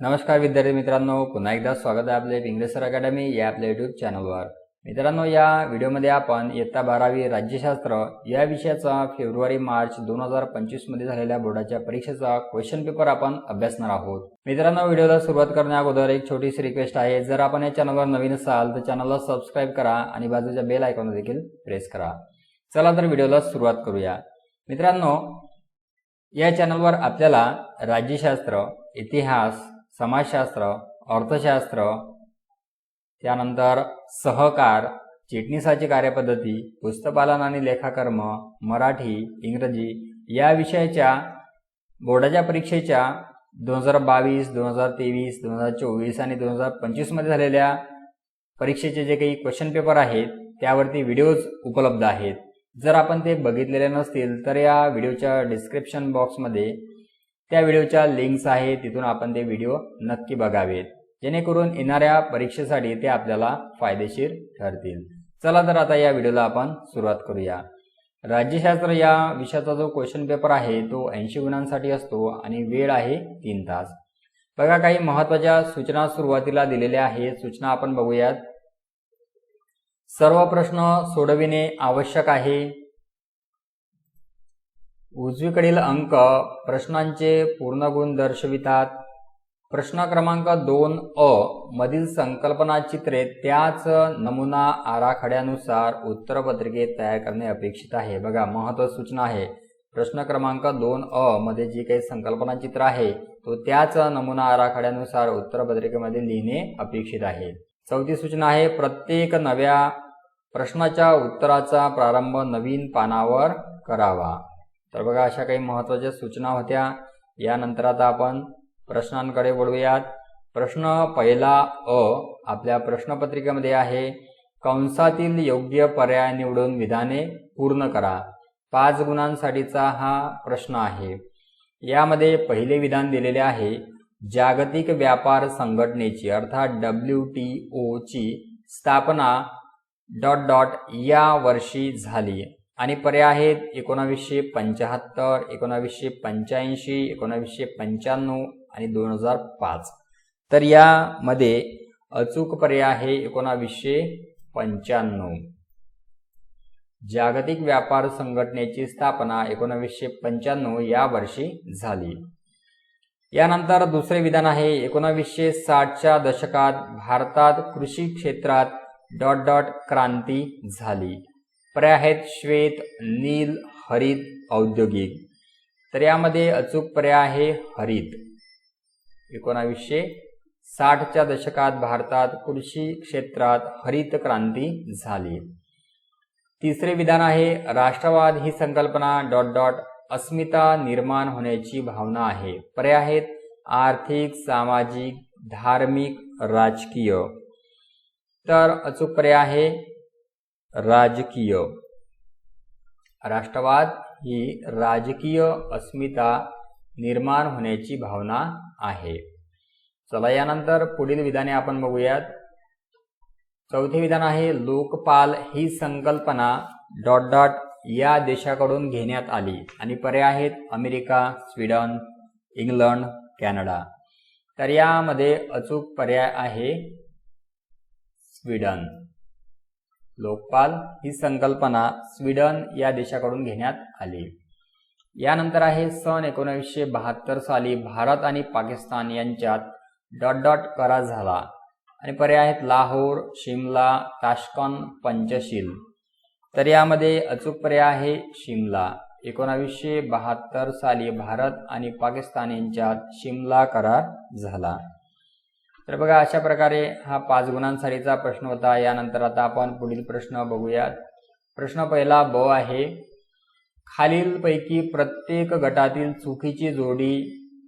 नमस्कार विद्यार्थी मित्रांनो पुन्हा एकदा स्वागत आहे आपले पिंगळे सर अकॅडमी या आपल्या युट्यूब चॅनलवर मित्रांनो या व्हिडिओमध्ये आपण इयत्ता बारावी राज्यशास्त्र या विषयाचा फेब्रुवारी मार्च दोन हजार पंचवीसमध्ये झालेल्या बोर्डाच्या परीक्षेचा क्वेश्चन पेपर आपण अभ्यासणार आहोत. मित्रांनो व्हिडिओला सुरुवात करण्या अगोदर एक छोटीशी रिक्वेस्ट आहे जर आपण या चॅनलवर नवीन असाल तर चॅनलला सबस्क्राईब करा आणि बाजूच्या बेल आयकॉन देखील प्रेस करा. चला तर व्हिडिओला सुरुवात करूया. मित्रांनो या चॅनलवर आपल्याला राज्यशास्त्र इतिहास समाजशास्त्र अर्थशास्त्र त्यानंतर सहकार चिटणीसाची कार्यपद्धती पुस्तपालन आणि लेखाकर्म मराठी इंग्रजी या विषयाच्या बोर्डाच्या परीक्षेच्या दोन हजार बावीस दोन हजार तेवीस दोन हजार चोवीस आणि दोन हजार पंचवीसमध्ये झालेल्या परीक्षेचे जे काही क्वेश्चन पेपर आहेत त्यावरती व्हिडिओज उपलब्ध आहेत. जर आपण ते बघितलेले नसतील तर या व्हिडिओच्या डिस्क्रिप्शन बॉक्समध्ये त्या व्हिडिओच्या लिंक्स आहेत तिथून आपण ते व्हिडिओ नक्की बघावेत. जेणेकरून येणाऱ्या परीक्षेसाठी ते आपल्याला फायदेशीर ठरतील. चला तर आता या व्हिडिओला आपण सुरुवात करूया. राज्यशास्त्र या विषयाचा जो क्वेश्चन पेपर आहे तो ऐंशी गुणांसाठी असतो आणि वेळ आहे तीन तास. बघा काही महत्त्वाच्या सूचना सुरुवातीला दिलेल्या आहेत. सूचना आपण बघूयात. सर्व प्रश्न सोडविणे आवश्यक आहे. उजवीकडील अंक प्रश्नांचे पूर्ण गुण दर्शवितात. प्रश्न क्रमांक दोन अ मधील संकल्पना चित्रे त्याच नमुना आराखड्यानुसार उत्तरपत्रिकेत तयार करणे अपेक्षित आहे. बघा महत्त्व सूचना आहे. प्रश्न क्रमांक दोन अ मध्ये जी काही संकल्पना चित्र आहे तो त्याच नमुना आराखड्यानुसार उत्तरपत्रिकेमध्ये लिहिणे अपेक्षित आहे. चौथी सूचना आहे प्रत्येक नव्या प्रश्नाच्या उत्तराचा प्रारंभ नवीन पानावर करावा. तर बघा अशा काही महत्त्वाच्या सूचना होत्या. यानंतर आता आपण प्रश्नांकडे वळूयात. प्रश्न पहिला अ आपल्या प्रश्नपत्रिकेमध्ये आहे कंसातील योग्य पर्याय निवडून विधाने पूर्ण करा. पाच गुणांसाठीचा हा प्रश्न आहे. यामध्ये पहिले विधान दिलेले आहे जागतिक व्यापार संघटनेची अर्थात डब्ल्यू टी ओची स्थापना डॉट डॉट या वर्षी झाली. आणि पर्याय आहेत एकोणावीसशे पंच्याहत्तर एकोणावीसशे पंच्याऐंशी एकोणावीसशे पंच्याण्णव आणि दोन हजार पाच. तर यामध्ये अचूक पर्याय आहे एकोणावीसशे पंच्याण्णव. जागतिक व्यापार संघटनेची स्थापना एकोणावीसशे पंच्याण्णव या वर्षी झाली. यानंतर दुसरे विधान आहे एकोणावीसशे साठच्या दशकात भारतात कृषी क्षेत्रात डॉट डॉट क्रांती झाली. पर्याय आहेत श्वेत नील हरित औद्योगिक. तर यामध्ये अचूक पर्याय आहे हरित. एकोणावीसशे साठच्या दशकात भारतात कृषी क्षेत्रात हरित क्रांती झाली. तिसरे विधान आहे राष्ट्रवाद ही संकल्पना डॉट डॉट अस्मिता निर्माण होण्याची भावना आहे. पर्याय आहेत आर्थिक सामाजिक धार्मिक राजकीय. तर अचूक पर्याय आहे राजकीय. राष्ट्रवाद ही राजकीय अस्मिता निर्माण होण्याची भावना आहे. चला यानंतर पुढील विधाने आपण बघूयात. चौथे विधान आहे लोकपाल ही संकल्पना डॉट डॉट या देशाकडून घेण्यात आली. आणि पर्याय आहेत अमेरिका स्वीडन इंग्लंड कॅनडा. तर यामध्ये अचूक पर्याय आहे स्वीडन. लोकपाल ही संकल्पना स्वीडन या देशाकडून घेण्यात आली. यानंतर आहे सन एकोणीसशे बहात्तर साली भारत आणि पाकिस्तान यांच्यात डॉट डॉट करार झाला. आणि पर्याय आहेत लाहोर शिमला ताशकन पंचशील. तर यामध्ये अचूक पर्याय आहे शिमला. एकोणावीसशे बहात्तर साली भारत आणि पाकिस्तान यांच्यात शिमला करार झाला. तर बघा अशा प्रकारे हा पाच गुणांसाठीचा प्रश्न होता. यानंतर आता आपण पुढील प्रश्न बघूयात. प्रश्न पहिला ब आहे. खालीलपैकी प्रत्येक गटातील चुकीची जोडी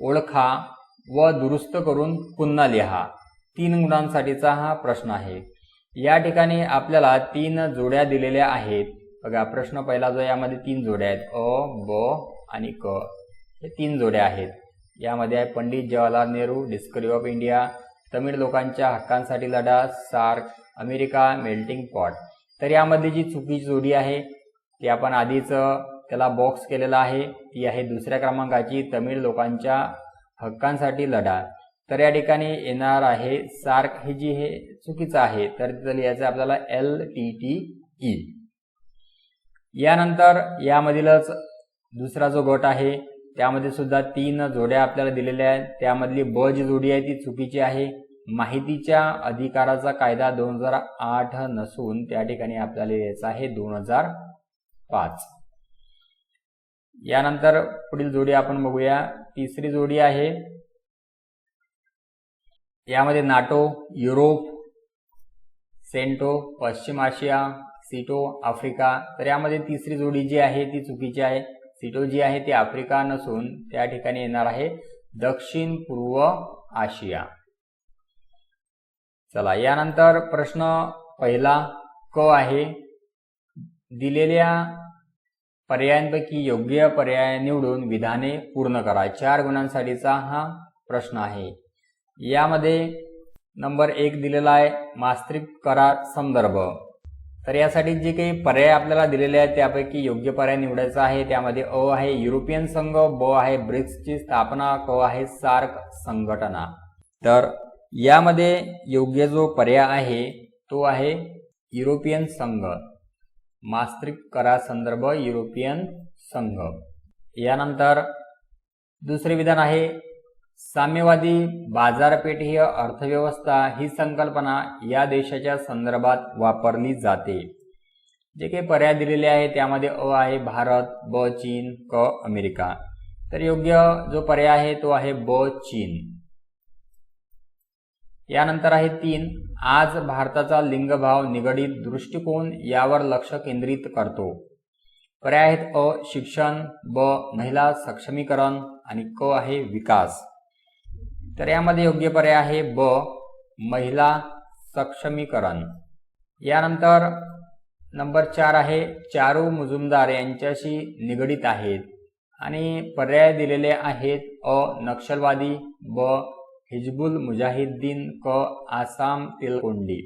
ओळखा व दुरुस्त करून पुन्हा लिहा. तीन गुणांसाठीचा हा प्रश्न आहे. या ठिकाणी आपल्याला तीन जोड्या दिलेल्या आहेत. बघा प्रश्न पहिला जो यामध्ये तीन जोड्या आहेत. अ ब आणि क. हे तीन जोड्या आहेत. यामध्ये आहे Pandit Jawaharlal Nehru discovery of India Tamil लोकांच्या हक्कांसाठी लढा सार्क अमेरिका मेल्टिंग पॉट. तर यामध्ये जी चुकीची जोडी आहे ती आपण आधीच त्याला बॉक्स केलेला आहे. ती आहे दुसऱ्या क्रमांकाची तमिळ लोकांच्या हक्कांसाठी लढा. तर या ठिकाणी येणार आहे सार्क. हे जी हे चुकीचं आहे तर तिथं लिहायचं आपल्याला एल टी टी ई यानंतर यामधीलच दुसरा जो गट आहे त्यामध्ये सुद्धा तीन जोड्या आपल्याला दिलेल्या आहेत. त्यामधली ब जी जोडी आहे ती चुकीची आहे. माहितीच्या अधिकाराचा कायदा दोन हजार आठ नसून त्या ठिकाणी आपल्याला यायचा आहे दोन हजार पाच. यानंतर पुढील जोडी आपण बघूया. तिसरी जोडी आहे. यामध्ये नाटो युरोप सेंटो पश्चिम आशिया सिटो आफ्रिका. तर यामध्ये तिसरी जोडी जी आहे ती चुकीची आहे. सिटो जी आहे ती आफ्रिका नसून त्या ठिकाणी येणार आहे. दक्षिण पूर्व आशिया. चला यानंतर प्रश्न पहिला क आहे. दिलेल्या पर्यायांपैकी योग्य पर्याय निवडून विधाने पूर्ण करा. चार गुणांसाठीचा हा प्रश्न आहे. यामध्ये नंबर एक दिलेला आहे मास्त्रिक करार संदर्भ. तर यासाठी जे काही पर्याय आपल्याला दिलेले आहेत त्यापैकी योग्य पर्याय निवडायचा आहे. त्यामध्ये अ आहे युरोपियन संघ ब आहे ब्रिक्सची स्थापना क आहे सार्क संघटना. तर यामध्ये योग्य जो पर्याय आहे तो आहे युरोपियन संघ. मास्त्रिक करा संदर्भ युरोपियन संघ. यानंतर दुसरे विधान आहे साम्यवादी बाजारपेठ ही अर्थव्यवस्था ही संकल्पना या देशाच्या संदर्भात वापरली जाते. जे काही पर्याय दिलेले आहे त्यामध्ये अ आहे भारत ब चीन क अमेरिका. तर योग्य जो पर्याय आहे तो आहे ब चीन. यानंतर आहे तीन. आज भारताचा लिंगभाव निगडीत दृष्टिकोन यावर लक्ष केंद्रित करतो. पर्याय आहेत अ शिक्षण ब महिला सक्षमीकरण आणि क आहे विकास. तर यामध्ये योग्य पर्याय आहे ब महिला सक्षमीकरण. यानंतर नंबर चार आहे चारू मुजुमदार यांच्याशी निगडीत आहेत आणि पर्याय दिलेले आहेत अ नक्षलवादी ब हिजबुल मुजाहिद्दीन क आसाम तिलकोंडी.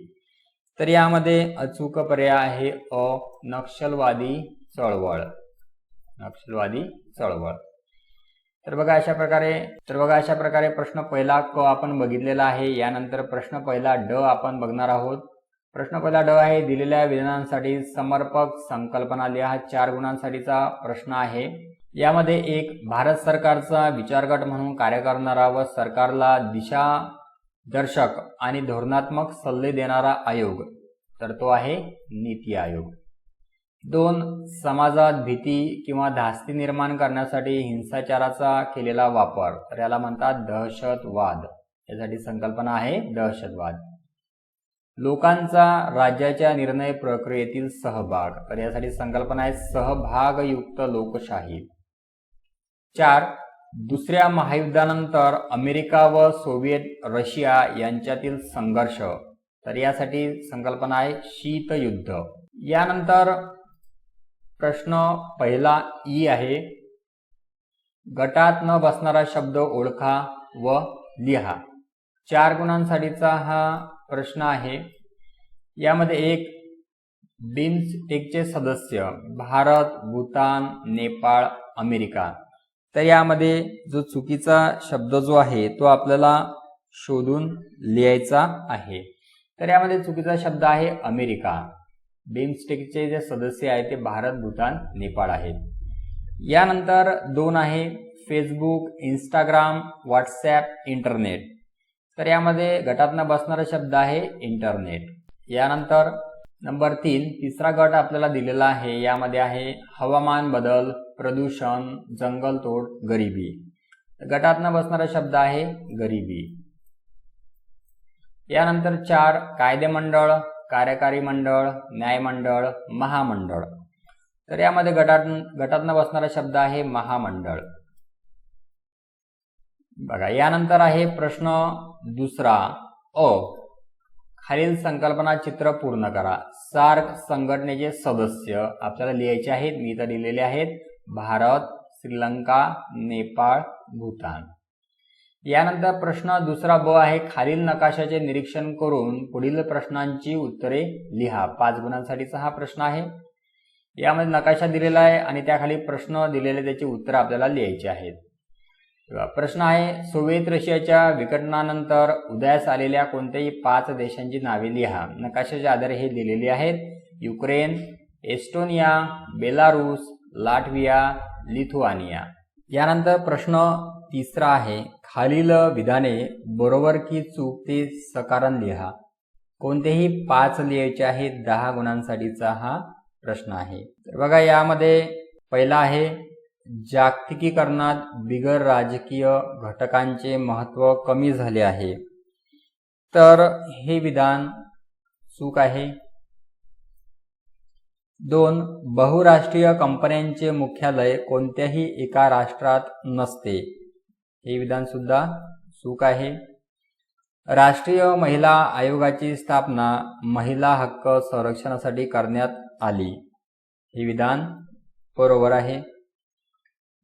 तर यामध्ये अचूक पर्याय आहे अ नक्षलवादी चळवळ. नक्षलवादी चळवळ. तर बघा अशा प्रकारे तर बघा अशा प्रकारे प्रश्न पहिला क आपण बघितलेला आहे. यानंतर प्रश्न पहिला ड आपण बघणार आहोत. प्रश्न पहिला ड आहे दिलेल्या विधानांसाठी समर्पक संकल्पना लिहा. चार गुणांसाठीचा प्रश्न आहे. यामध्ये एक भारत सरकारचा विचारगट म्हणून कार्य करणारा व सरकारला दिशा दर्शक आणि धोरणात्मक सल्ले देणारा आयोग. तर तो आहे नीती आयोग. दोन समाजात भीती किंवा धास्ती निर्माण करण्यासाठी हिंसाचाराचा केलेला वापर. तर याला म्हणतात दहशतवाद. यासाठी संकल्पना आहे दहशतवाद. लोकांचा राज्याच्या निर्णय प्रक्रियेतील सहभाग. तर यासाठी संकल्पना आहे सहभागयुक्त लोकशाही. चार दुसऱ्या महायुद्धानंतर अमेरिका व सोव्हिएत रशिया यांच्यातील संघर्ष. तर यासाठी संकल्पना आहे शीतयुद्ध. यानंतर प्रश्न पहिला ई आहे. गटात न बसणारा शब्द ओळखा व लिहा. चार गुणांसाठीचा हा प्रश्न आहे. यामध्ये एक बिम्स्टेकचे सदस्य भारत भूतान नेपाळ अमेरिका. तर यामध्ये जो चुकीचा शब्द जो आहे तो आपल्याला शोधून लिहायचा आहे. तर यामध्ये चुकीचा शब्द आहे अमेरिका. बिमस्टेकचे जे सदस्य आहेत ते भारत भूतान नेपाळ आहेत. यानंतर दोन आहे फेसबुक इंस्टाग्राम व्हॉट्सॲप इंटरनेट. तर यामध्ये गटातनं बसणारा शब्द आहे इंटरनेट. यानंतर नंबर तीन तिसरा गट आपल्याला दिलेला आहे यामध्ये आहे हवामान बदल प्रदूषण जंगलतोड गरिबी. गटातनं बसणारा शब्द आहे गरिबी. यानंतर चार कायदेमंडळ कार्यकारी मंडळ न्यायमंडळ महामंडळ. तर यामध्ये गटात गटातनं बसणारा शब्द आहे महामंडळ. बघा यानंतर आहे प्रश्न दुसरा. अ. खालील संकल्पना चित्र पूर्ण करा. सार्क संघटनेचे सदस्य. आपल्याला लिहायचे आहेत मी तर लिहिलेले आहेत. भारत श्रीलंका नेपाळ भूतान. यानंतर प्रश्न दुसरा ब आहे खालील नकाशाचे निरीक्षण करून पुढील प्रश्नांची उत्तरे लिहा. पाच गुणांसाठीचा हा प्रश्न आहे. यामध्ये नकाशा दिलेला आहे आणि त्याखाली प्रश्न दिलेले त्याची उत्तरं आपल्याला लिहायची आहेत. प्रश्न आहे सोव्हिएत रशियाच्या विघटनानंतर उदयास आलेल्या कोणत्याही पाच देशांची नावे लिहा. नकाशाच्या आधारे हे दिलेली आहेत. Ukraine Estonia Belarus Latvia Lithuania. यानंतर प्रश्न तिसरा आहे खालील विधाने बरोबर की चूक ते सकारण लिहा. कोणतेही पाच लिहायचे आहेत दहा गुणांसाठीचा हा प्रश्न आहे. तर बघा यामध्ये पहिला आहे जागतिकीकरणात बिगर राजकीय घटकांचे महत्त्व कमी झाले आहे. तर हे विधान चूक आहे. दोन बहुराष्ट्रीय कंपन्यांचे मुख्यालय कोणत्याही एका राष्ट्रात नसते. हे विधान सुद्धा चूक आहे. राष्ट्रीय महिला आयोगाची स्थापना महिला हक्क संरक्षणासाठी करण्यात आली. हे विधान बरोबर आहे.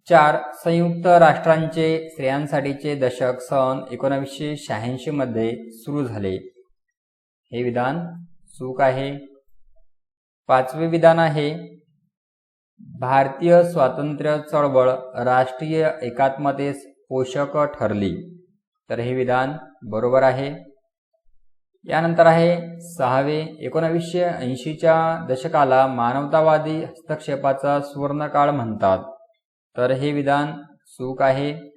चार संयुक्त राष्ट्रांचे स्त्रियांसाठीचे दशक सन एकोणावीसशे शहाऐंशी मध्ये सुरू झाले. हे विधान चूक आहे. पाचवे विधान आहे भारतीय स्वातंत्र्य चळवळ राष्ट्रीय एकात्मतेस पोषक ठरली तर हे विधान बरोबर आहे. यानंतर आहे सहावे एकोणावीसशे ऐंशीच्या दशकाला मानवतावादी हस्तक्षेपाचा सुवर्णकाळ म्हणतात. तर हे विधान चूक आहे.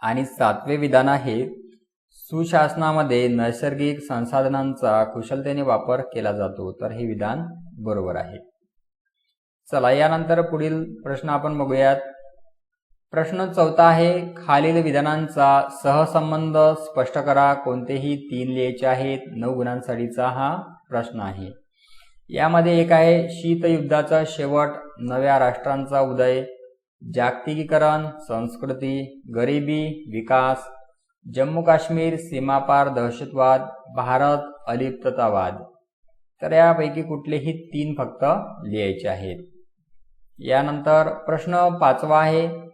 आणि सातवे विधान आहे सुशासनामध्ये नैसर्गिक संसाधनांचा कुशलतेने वापर केला जातो तर हे विधान बरोबर आहे. चला यानंतर पुढील प्रश्न आपण बघूयात. प्रश्न चौथा आहे खालील विधानांचा सहसंबंध स्पष्ट करा. कोणतेही तीन लिहायचे आहेत नऊ गुणांसाठीचा हा प्रश्न आहे. यामध्ये एक आहे शीतयुद्धाचा शेवट नव्या राष्ट्रांचा उदय. जागतिकीकरण संस्कृती गरिबी विकास. जम्मू काश्मीर सीमापार दहशतवाद भारत अलिप्ततावाद. तर यापैकी कुठलेही तीन फक्त लिहायचे आहेत. यानंतर प्रश्न पाचवा आहे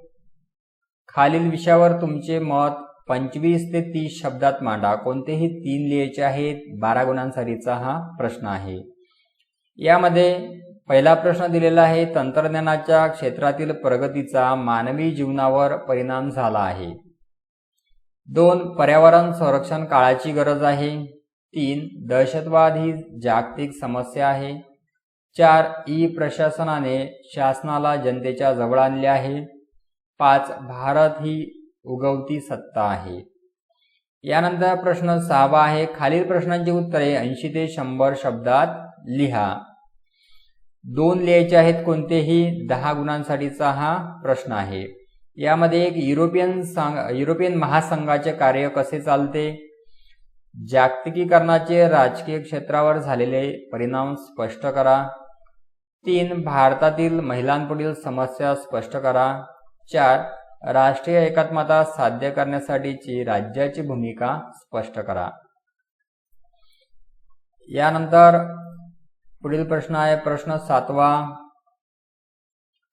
खालील विषयावर तुमचे मत पंचवीस ते तीस शब्दात मांडा. कोणतेही तीन लिहायचे आहेत बारा गुणांसाठीचा हा प्रश्न आहे. यामध्ये पहिला प्रश्न दिलेला आहे तंत्रज्ञानाच्या क्षेत्रातील प्रगतीचा मानवी जीवनावर परिणाम झाला आहे. दोन पर्यावरण संरक्षण काळाची गरज आहे. तीन दहशतवाद ही जागतिक समस्या आहे. चार ई प्रशासनाने शासनाला जनतेच्या जवळ आणले आहे. पाच भारत ही उगवती सत्ता आहे. यानंतर प्रश्न सहावा आहे. खालील प्रश्नांची उत्तरे ऐंशी ते शंभर शब्दात लिहा. दोन लिहायचे आहेत कोणतेही? दहा गुणांसाठीचा हा प्रश्न आहे. यामध्ये एक युरोपियन संघ युरोपियन महासंघाचे कार्य कसे चालते? जागतिकीकरणाचे राजकीय क्षेत्रावर झालेले परिणाम स्पष्ट करा. तीन भारतातील महिलांपुढील समस्या स्पष्ट करा. चार राष्ट्रीय एकात्मता साध्य करण्यासाठीची राज्याची भूमिका स्पष्ट करा. यानंतर पुढील प्रश्न आहे प्रश्न सातवा.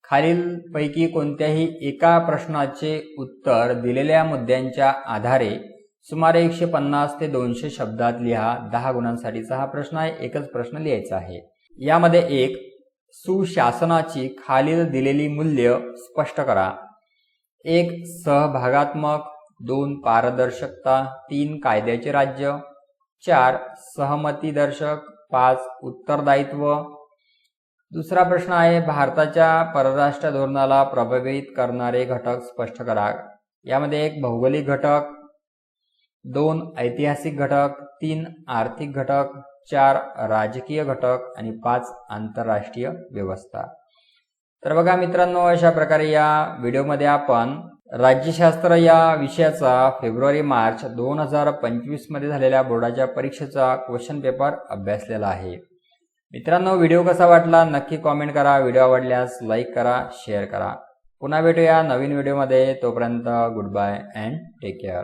खालीलपैकी कोणत्याही एका प्रश्नाचे उत्तर दिलेल्या मुद्द्यांच्या आधारे सुमारे एकशे पन्नास ते दोनशे शब्दात लिहा. दहा गुणांसाठीचा हा प्रश्न आहे एकच प्रश्न लिहायचा आहे. यामध्ये एक सुशासनाची खालील दिलेली मूल्य स्पष्ट करा. एक सहभागात्मक. दोन पारदर्शकता. तीन कायद्याचे राज्य. चार सहमतीदर्शक. पाच उत्तरदायित्व. दुसरा प्रश्न आहे भारताच्या परराष्ट्र धोरणाला प्रभावित करणारे घटक स्पष्ट करा. यामध्ये एक भौगोलिक घटक. दोन ऐतिहासिक घटक. तीन आर्थिक घटक. चार राजकीय घटक आणि पाच आंतरराष्ट्रीय व्यवस्था. तर बघा मित्रांनो अशा प्रकारे या व्हिडिओमध्ये आपण राज्यशास्त्र या विषयाचा फेब्रुवारी मार्च दोन हजार पंचवीसमध्ये झालेल्या बोर्डाच्या परीक्षेचा क्वेश्चन पेपर अभ्यासलेला आहे. मित्रांनो व्हिडिओ कसा वाटला नक्की कॉमेंट करा. व्हिडिओ आवडल्यास लाईक करा शेअर करा. पुन्हा भेटूया नवीन व्हिडिओमध्ये. तोपर्यंत goodbye and take care